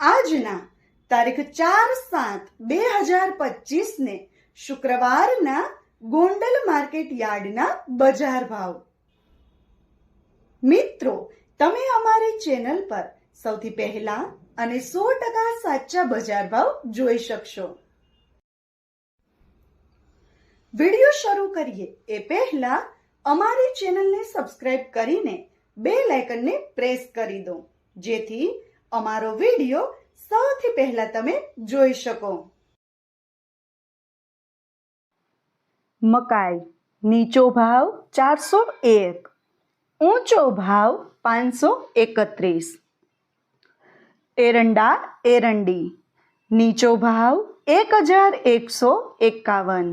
આજના તારીખ ચાર સાત બે હજાર પચીસને શુક્રવારના ગોંડલ માર્કેટ યાર્ડના બજાર ભાવ. મિત્રો, તમે અમારી ચેનલ પર સૌથી પહેલા અને સો ટકા સાચા બજાર ભાવ જોઈ શકશો. વીડિયો શરૂ કરીએ એ પહેલા અમારી ચેનલને સબસ્ક્રાઇબ કરીને બે લાઇકનને પ્રેસ કરી દો, જેથી અમારો વીડિયો સૌથી પહેલા તમે જોઈ શકો. મકાઈ, નીચો ભાવ ચારસો એક, ઊંચો ભાવ પાંચસો એકત્રીસ. એરંડા, એરંડી, નીચો ભાવ એક હજાર એકસો એકાવન,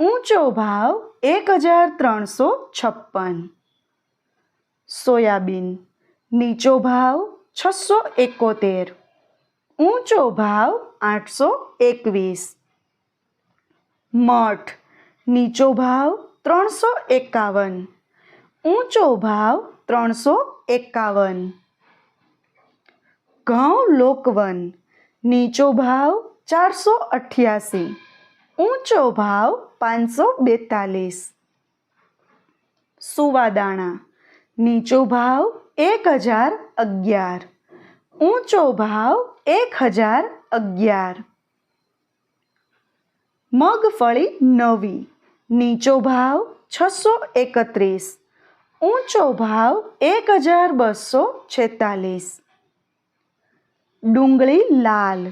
ઊંચો ભાવ એક હજાર ત્રણસો છપ્પન. સોયાબીન, નીચો ભાવ છસો એકોતેર. ઊંચો ભાવ આઠસો એકવીસ. મઠ, નીચો ભાવ ત્રણસો એકાવન. ઊંચો ભાવ ત્રણસો એકાવન. ઘઉં લોકવન, નીચો ભાવ ચારસો અઠ્યાસી. ઊંચો ભાવ પાંચસો બેતાલીસ. સુવાદાણા, નીચો ભાવ એક હજાર અગિયાર. ઊંચો ભાવ એક હજાર અગિયાર. મગફળી નવી. નીચો ભાવ છસો એકત્રીસ. ઊંચો ભાવ એક હજાર બસો છેતાલીસ. ડુંગળી લાલ.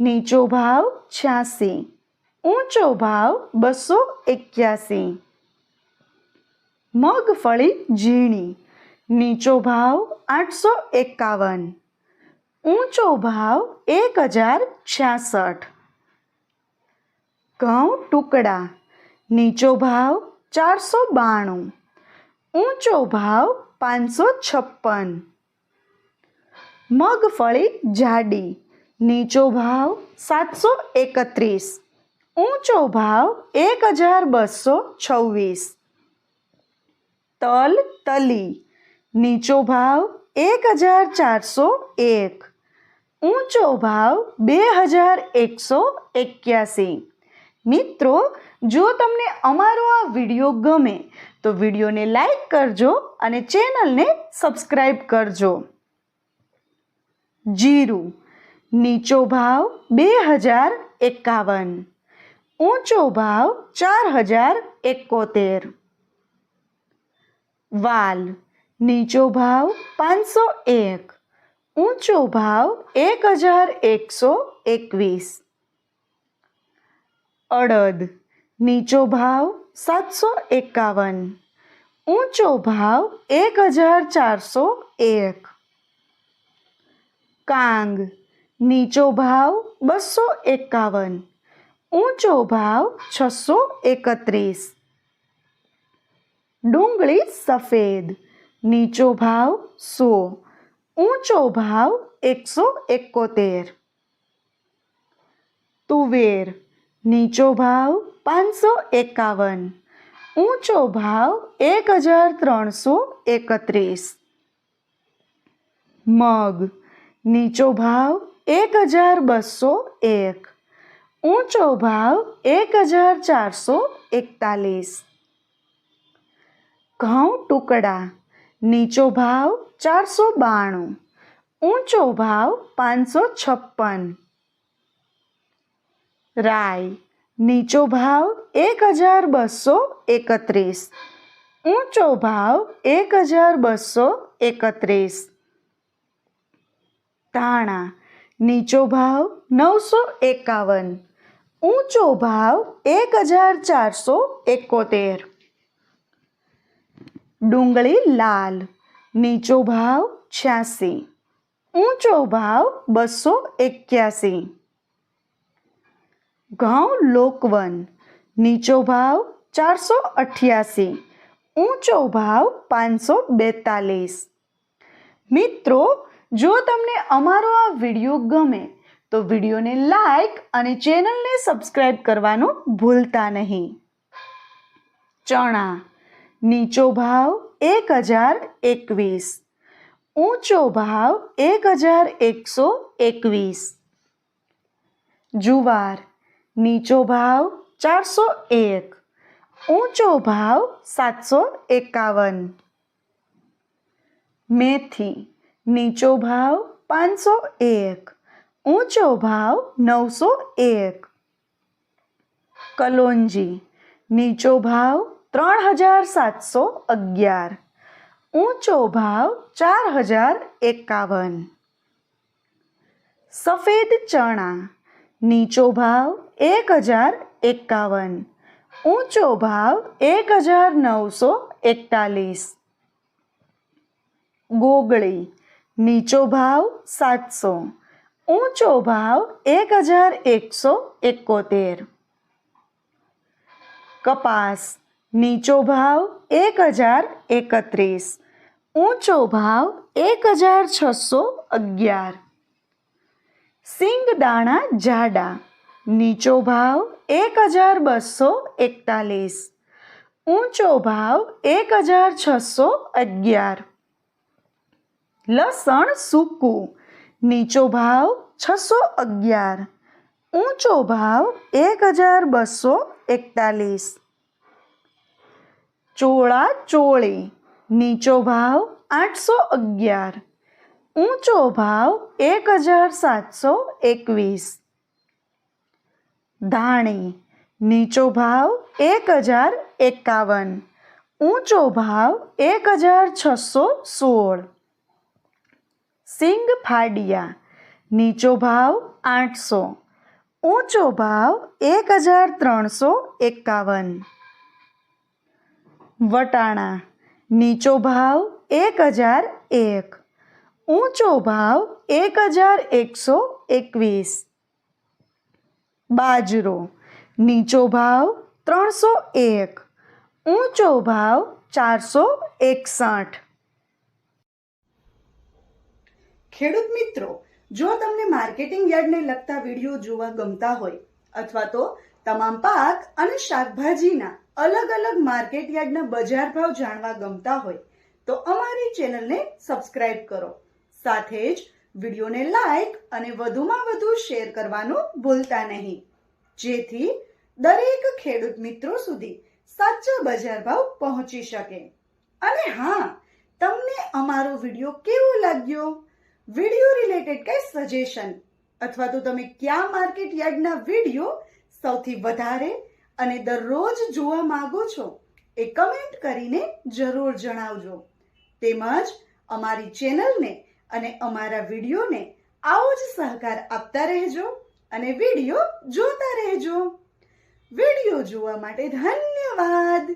નીચો ભાવ છ્યાસી. ઊંચો ભાવ બસો એક્યાસી. મગફળી ઝીણી. નીચો ભાવ આઠસો એકાવન, ઊંચો ભાવ એક હજાર છ્યાસઠ. ઘઉં ટુકડા, નીચો ભાવ ચારસો બાણું, ઊંચો ભાવ પાંચસો છપ્પન. મગફળી જાડી, નીચો ભાવ સાતસો એકત્રીસ, ઊંચો ભાવ એક હજાર બસો છવ્વીસ. તલ તલી નીચો ભાવ એક હજાર ચારસો એક. ઊંચો ભાવ બે હજાર એકસો એક્યાસી. મિત્રો, જો તમને અમારો આ વીડિયો ગમે, તો વિડીયોને લાઈક કરજો અને ચેનલને સબસ્ક્રાઈબ કરજો. જીરું, નીચો ભાવ બે હજાર એકાવન. ઊંચો ભાવ ચાર હજાર એકોતેર. વાલ નીચો ભાવ પાંચસો એક, ઊંચો ભાવ એક હજાર એકસો એકવીસ. અડદ, નીચો ભાવ સાતસો એકાવન, ઊંચો ભાવ એક હજાર ચારસો એક. કાંગ, નીચો ભાવ બસો એકાવન, ઊંચો ભાવ છસો એકત્રીસ. ડુંગળી સફેદ નીચો ભાવ સો, ઊંચો ભાવ એકસો એકોતેર. તુવેર, નીચો ભાવ પાંચસો એકાવન, ઊંચો ભાવ એક હજાર ત્રણસો એકત્રીસ. મગ, નીચો ભાવ એક હજાર બસો એક, ઊંચો ભાવ એક હજાર ચારસો એકતાલીસ. ઘઉં ટુકડા નીચો ભાવ ચારસો બાણું, ઊંચો ભાવ પાંચસો છપ્પન. રાય, નીચો ભાવ એક હજાર બસો એકત્રીસ, ઊંચો ભાવ એક હજાર બસો એકત્રીસ. ધાણા નીચો ભાવ નવસો એકાવન, ઊંચો ભાવ એક હજાર ચારસો એકોતેર. ડુંગળી લાલ, નીચો ભાવ છ્યાસી, ઊંચો ભાવ બસો એક્યાસી. ઘઉં લોકવન, નીચો ભાવ ચારસો અઠ્યાસી, ઊંચો ભાવ પાંચસો બેતાલીસ. મિત્રો, જો તમને અમારો આ વીડિયો ગમે, તો વિડીયોને લાઈક અને ચેનલને સબસ્ક્રાઈબ કરવાનું ભૂલતા નહીં. ચણા નીચો ભાવ એક હજાર એકવીસ. ઊંચો ભાવ એક હજાર એકસો એકવીસ. જુવાર, નીચો ભાવ ચારસો એક. ઊંચો ભાવ સાતસો એકાવન. મેથી, નીચો ભાવ પાંચસો એક. ઊંચો ભાવ નવસો એક. કલોંજી, નીચો ભાવ ત્રણ હજાર સાતસો અગિયાર. ઊંચો ભાવ ચાર હજાર એકાવન. સફેદ ચણા, નીચો ભાવ એક હજાર એકાવન. ઊંચો ભાવ એક હજાર નવસો એકતાલીસ. ગોગળી, નીચો ભાવ સાતસો. ઊંચો ભાવ એક હજાર એકસો એકોતેર. કપાસ નીચો ભાવ એક હજાર એકત્રીસ, ઊંચો ભાવ એક હજાર છસો અગિયાર. સિંગ દાણા જાડા, નીચો ભાવ એક હજાર બસો એકતાલીસ, ઊંચો ભાવ એક હજાર છસો અગિયાર. લસણ સૂકું, નીચો ભાવ છસો અગિયાર, ઊંચો ભાવ એક હજાર બસો એકતાલીસ. ચોળા ચોળી, નીચો ભાવ આઠસો અગિયાર, ઊંચો ભાવ એક હજાર સાતસો એકવીસ. ધાણી, નીચો ભાવ એક હજાર એકાવન, ઊંચો ભાવ એક હજાર છસો સોળ. સિંગ ફાડિયા, નીચો ભાવ આઠસો, ઊંચો ભાવ એક હજાર ત્રણસો એકાવન. વટાણા, નીચો ભાવ એક હજાર એક. ઊંચો ભાવ એક હજાર એકસો એકવીસ. બાજરો, નીચો ભાવ ત્રણસો એક. ઊંચો ભાવ ચારસો એકસઠ. ખેડૂત મિત્રો, જો તમને માર્કેટિંગ યાર્ડને લગતા વીડિયો જોવા ગમતા હોય અથવા તો તમામ પાક અને શાકભાજીના અલગ અલગ માર્કેટ યાર્ડના બજાર ભાવ જાણવા ગમતા હોય, તો અમારી ચેનલને સબસ્ક્રાઇબ કરો. સાથે જ વિડીયોને લાઈક અને વધુમાં વધુ શેર કરવાનું ભૂલતા નહીં. જેથી દરેક ખેડૂત મિત્રો સુધી સાચા બજાર ભાવ પહોંચી શકે. અને હા, તમને અમારો વીડિયો કેવો લાગ્યો? વીડિયો રિલેટેડ કઈ સજેશન? અથવા તો તમે કયા માર્કેટ યાર્ડના વીડિયો સૌથી વધારે અને દરરોજ જોવા માંગો છો એ કમેન્ટ કરીને જરૂર જણાવજો. તેમજ અમારી ચેનલને અને અમારા વિડીયોને આવો જ સહકાર આપતા રહેજો અને વીડિયો જોતા રહેજો. વીડિયો જોવા માટે ધન્યવાદ.